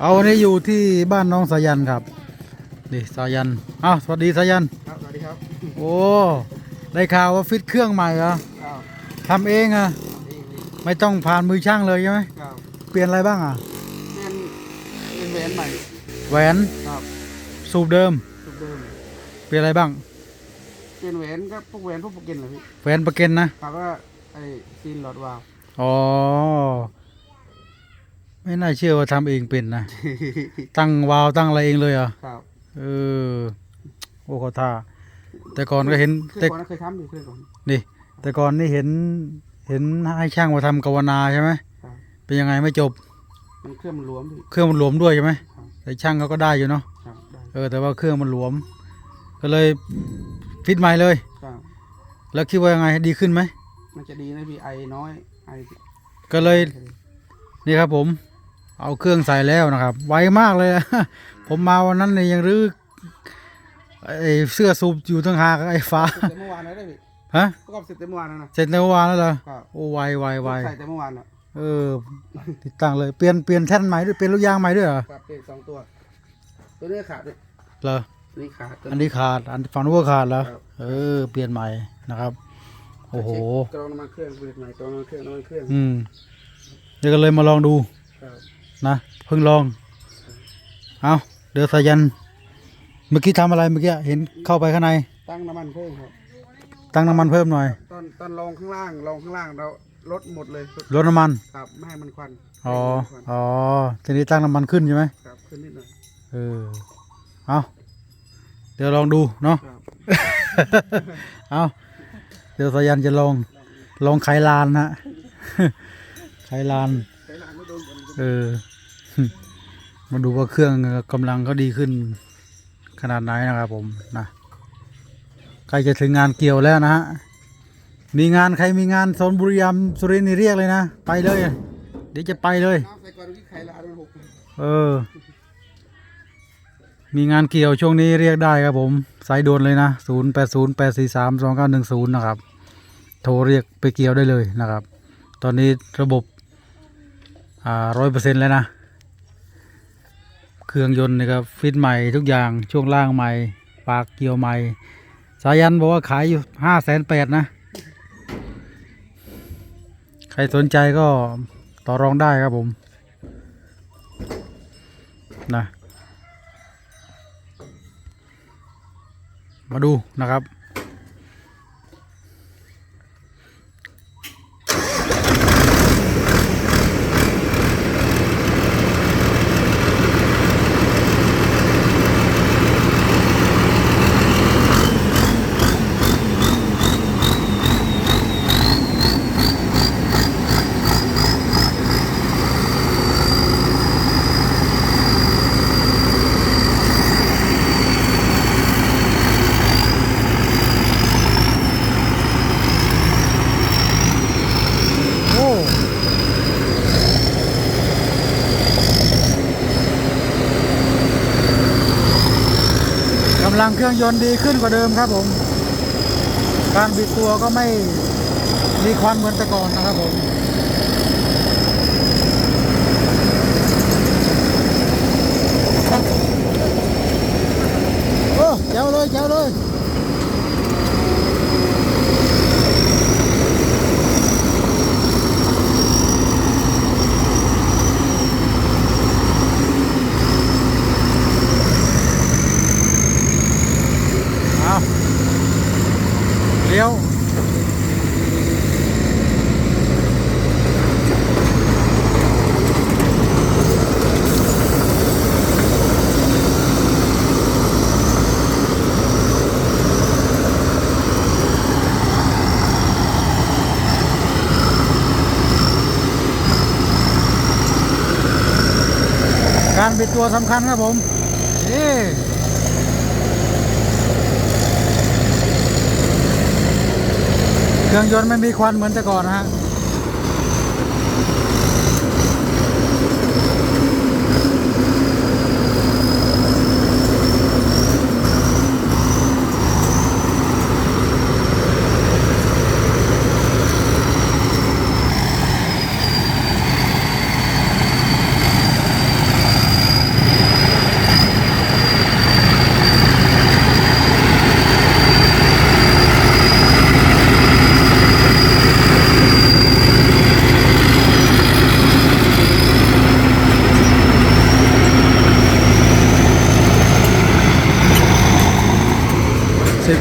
เอาวันนี้อยู่ที่บ้านน้องสายันครับนี่สายันอ้าวสวัสดีสายันครับสวัสดีครับโอ้ได้ข่าวว่าฟิตเครื่องใหม่เหรอครับทำเองอะนี่นี่ไม่ต้องผ่านมือช่างเลยใช่ไหมครับเปลี่ยนอะไรบ้างอะเป็นเป็นแหวนใหม่แหวนครับสูบเดิมสุดเดิมเปลี่ยนอะไรบ้างเป็นแหวนก็พวกแหวนพวกโปรเกนเหรอพี่แหวนประเก็นนะครับว่าไอ้ซีนหลอดวาล์วอ๋อ ไม่น่าเชื่อว่าทำเองเป็นนะ ตั้งวาล์วตั้งอะไรเองเลยเหรอครับเออโอ้เขาท่าแต่ก่อนก็เห็นเคแต่ยก่อนนะเคยทำอยู่เคยก่อน นี่ แต่ก่อนนี่เห็น เห็นให้ช่างมาทำกาวนาใช่ไหมครับ เป็นยังไงไม่จบมันเครื่องมันหลวมพี่ เครื่องมันหลวมด้วยใช่ไหมครับ แต่ช่างเขาก็ได้อยู่เนาะครับได้เออแต่ว่าเครื่องมันหลวม ก็เลยฟิตใหม่เลย ครับแล้วคิดว่ายังไงดีขึ้นไหมมันจะดีนะพี่ไอน้อยไอก็เลยนี่ครับผม เอาเครื่องใส่แล้วนะครับ ไวมากเลย ผมมาวันนั้นเนี่ยยังรื้อไอ้เสื้อสูบอยู่ทั้งหากไอ้ฟ้าเสร็จแต่เมื่อวานแล้วได้พี่ฮะประกอบเสร็จแต่เมื่อวานแล้วนะเสร็จในเมื่อวานแล้วเหรอครับโอ้ไวไวไวใส่แต่เมื่อวานอะเออ ติดตั้งเลยเปลี่ยนเปลี่ยนแท่นใหม่ด้วยเปลี่ยนลูกยางใหม่ด้วยเหรอครับเป็นสองตัว ตัวนี้ขาดด้วยเหรอตัวนี้ขาดตัวอันนี้ขาดอันฝั่งนู้นก็ขาดแล้วครับเออ เปลี่ยนใหม่นะครับ โอ้โหกรองน้ำมันเครื่องเปลี่ยนใหม่กรองน้ำมันเครื่องน้ำมันเครื่องอืมเดี๋ยวก็เลยมาลองดูครับ นะเพิ่งลอง เอาเดี๋ยวสายัน เมื่อกี้ทำอะไรเมื่อกี้เห็นเข้าไปข้างใน ตั้งน้ำมันเพิ่มครับ ตั้งน้ำมันเพิ่มหน่อยตอนตอนลองข้างล่างลองข้างล่างเราลดหมดเลยลดน้ำมัน ครับไม่ให้มันควันอ๋อ ไม่ให้มันควันอ๋อ ทีนี้ตั้งน้ำมันขึ้นใช่ไหมครับขึ้นนิดหน่อยเออ เอาเดี๋ยวลองดูเนาะ ครับเอาเดี๋ยวสายันจะลอง ลองไขลานนะ ไขลาน ใช้หลังไม่โดนกัน เออ มาดูว่าเครื่องกำลังเขาดีขึ้น ขนาดไหนนะครับผมนะใกล้จะถึงงานเกี่ยวแล้วนะฮะ มีงานใครมีงานโซนบุรีรัมย์สุรินทร์นี่เรียกเลยนะ ไปเลย เดี๋ยวจะไปเลย เออ มีงานเกี่ยวช่วงนี้เรียกได้ครับผมสายด่วนเลยนะ 0 8 0 8 4 3 2 9 1 0 นะครับ โทรเรียกไปเกี่ยวได้เลยนะครับ ตอนนี้ระบบ ร้อยเปอร์เซ็นต์แล้วนะ เครื่องยนต์นะครับฟิตใหม่ทุกอย่างช่วงล่างใหม่ ปากเกี่ยวใหม่ สายันบอกว่าขายอยู่ห้าแสนแปดนะ ใครสนใจก็ต่อรองได้ครับผม นะ มาดูนะครับำลังเครื่องยนต์ดีขึ้นกว่าเดิมครับผม การบิดตัวก็ไม่มีควันเหมือนแต่ก่อนนะครับผมโอ้เจ้าเลยเจ้าเลย เอาเลี้ยว เป็นตัวสำคัญครับผมนี่เครื่องยนต์ไม่มีควันเหมือนแต่ก่อนนะฮะ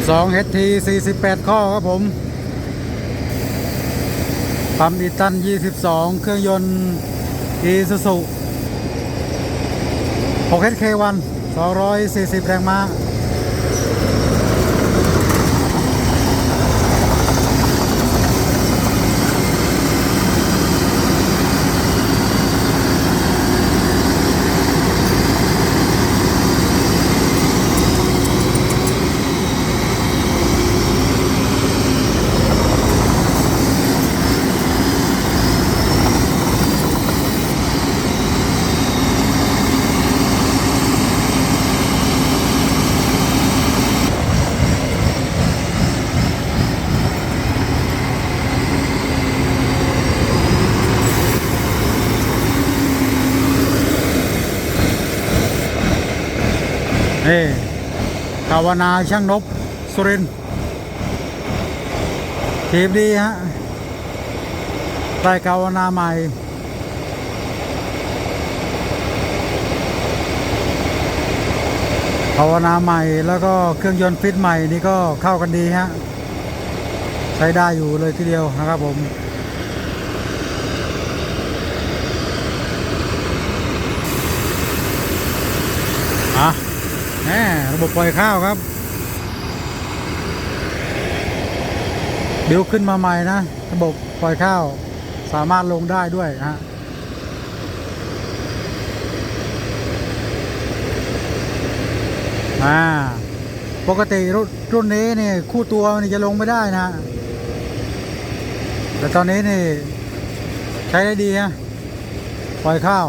2 HT 48 ข้อครับผมปั๊มอีตัน 22 เครื่องยนต์อีซูซุ6 HK1 240 แรงม้า นี่ภาวนาช่างนบสุรินทีมดีฮะได้ภาวนาใหม่ภาวนาใหม่แล้วก็เครื่องยนต์ฟิตใหม่นี่ก็เข้ากันดีฮะ ใช้ได้อยู่เลยทีเดียวนะครับผม แหมระบบปล่อยข้าวครับบิวขึ้นมาใหม่นะ ระบบปล่อยข้าวสามารถลงได้ด้วยฮะอ่าปกติรุ่นรุ่นนี้นี่คู่ตัวนี่จะลงไม่ได้นะ แต่ตอนนี้นี่ ใช้ได้ดีฮะปล่อยข้าว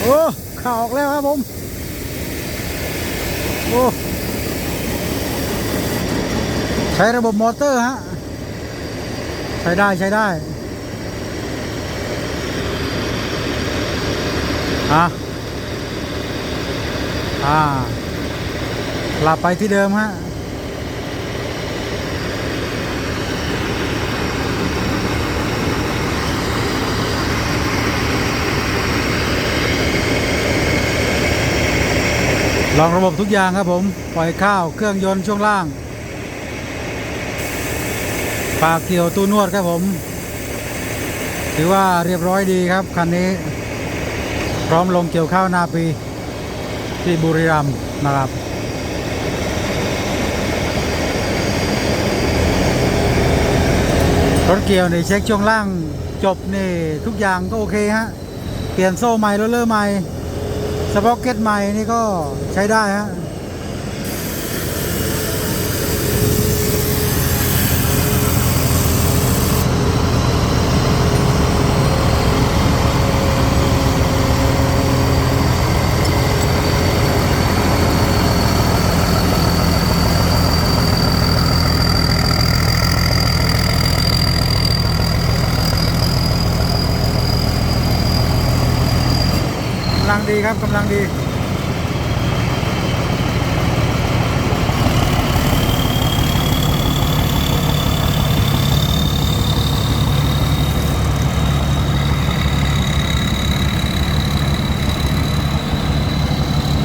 โอ้ ข่าออกแล้วครับผมโอ้ใช้ระบบมอเตอร์ฮะ ใช้ได้ใช้ได้อะอ่ากลับไปที่เดิมฮะ ลองระบบทุกอย่างครับผม ปล่อยข้าวเครื่องยนต์ช่วงล่าง ปากเกี่ยวตู้นวดครับผม ถือว่าเรียบร้อยดีครับ คันนี้ พร้อมลงเกี่ยวข้าวนาปี ที่บุรีรัมย์นะครับรถเกี่ยวนี่เช็คช่วงล่างจบนี่ทุกอย่างก็โอเคฮะ เปลี่ยนโซ่ใหม่โรลเลอร์ใหม่ สป็อกเก็ตใหม่นี่ก็ใช้ได้ฮะ ดีครับกำลังดี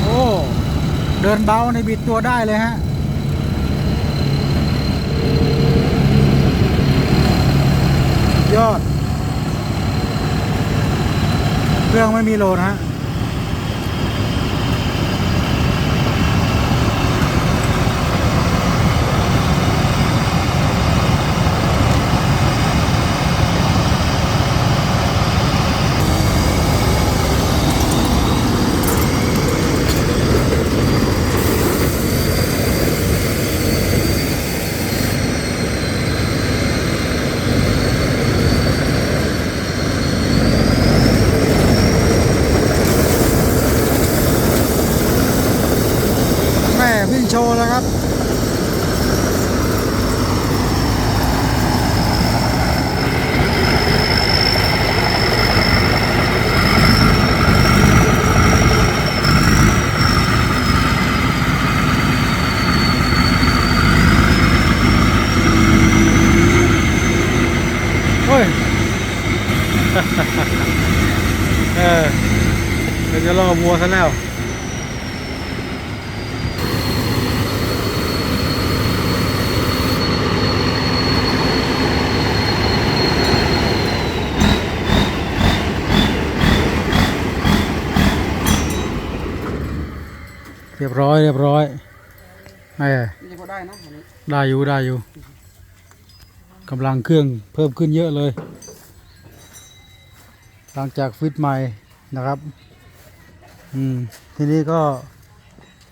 โอ้เดินเบาในบิดตัวได้เลยฮะ ยอด เครื่องไม่มีโหลดฮะ แม่วิ่งโชว์แล้วครับเฮ้ยเออเดี๋ยวจะล่อวัวซะแล้ว เรียบร้อยเรียบร้อยเอ้ยนี่จะพอได้นะอันนี้ได้อยู่ได้อยู่กำลังเครื่องเพิ่มขึ้นเยอะเลย หลังจากฟิตใหม่นะครับอืมทีนี้ก็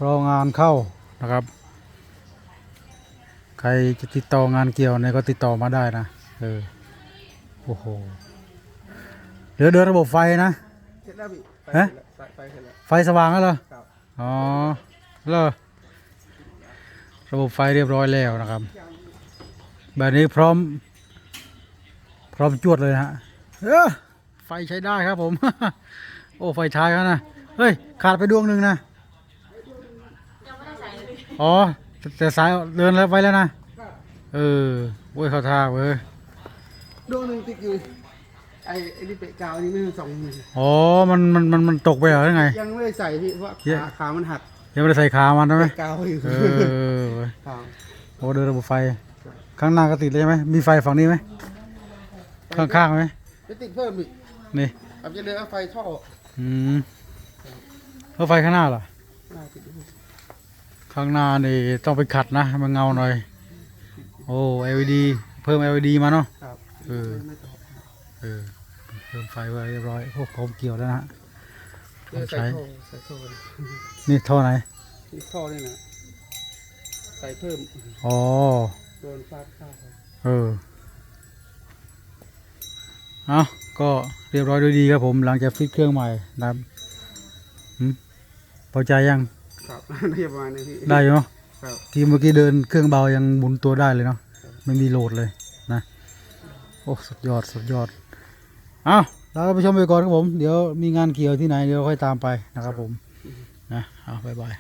รองานเข้านะครับ ใครจะติดต่องานเกี่ยวเนี่ยก็ติดต่อมาได้นะเออโอ้โหเหลือเดินระบบไฟนะเสร็จแล้วพี่ไฟฮะเสร็จแล้วไฟไฟเสร็จแล้วไฟสว่างแล้วเหรอครับ อ๋อแล้วระบบไฟเรียบร้อยแล้วนะครับ แบบนี้พร้อม พร้อมจวดเลยนะฮะเออไฟใช้ได้ครับผม โอ้ไฟใช้ครับนะ เฮ้ย ขาดไปดวงหนึ่งนะอ๋อ แต่สายเดินแล้วไปแล้วนะ เออโว้ยเขาทาเว้ยดวงหนึ่งติดอยู่ ไอ้ไอ้นี่เปะกาวนี่ไม่มีสองมืออ๋อ มันมันมันมันตกไปเหรอยังไง ยังไม่ได้ใส่พี่เพราะเยอะ ขาขามันหักยังไม่ได้ใส่ขามันใช่ไหมเปะกาวอยู่เออเว้ยครับโอ้เดินระบบไฟ ข้างหน้าก็ติดเลยใช่ไหมมีไฟฝั่งนี้ไหมข้างๆไหมไปติดเพิ่มอีกนี่อาจจะเหลือไฟท่ออืมแล้วไฟข้างหน้าล่ะน่าติดอยู่ข้างหน้านี่ต้องไปขัดนะให้มันเงาหน่อย โอ้ LED เพิ่ม LED มาเนาะ ครับเออ ไม่ต่อเออ เพิ่มไฟไว้เรียบร้อยโอ้ผมเกี่ยวแล้วนะฮะเออใส่ท่อใส่ท่อเลยนี่ท่อไหนที่ท่อนี่นะใส่เพิ่มอ๋อโดนฟาดข้าวครับเออเอาก็เรียบร้อยด้วยดีครับผมหลังจากฟิตเครื่องใหม่นะครับหืมพอใจยังครับน่าจะประมาณนี้พี่ได้อยู่เนาะครับที่เมื่อกี้เดินเครื่องเบายังหมุนตัวได้เลยเนาะไม่มีโหลดเลยนะ โอ้สุดยอดสุดยอด เอาลาท่านผู้ชมไปก่อนครับผม เดี๋ยวมีงานเกี่ยวที่ไหนเดี๋ยวค่อยตามไปนะครับผมนะเอาบายบาย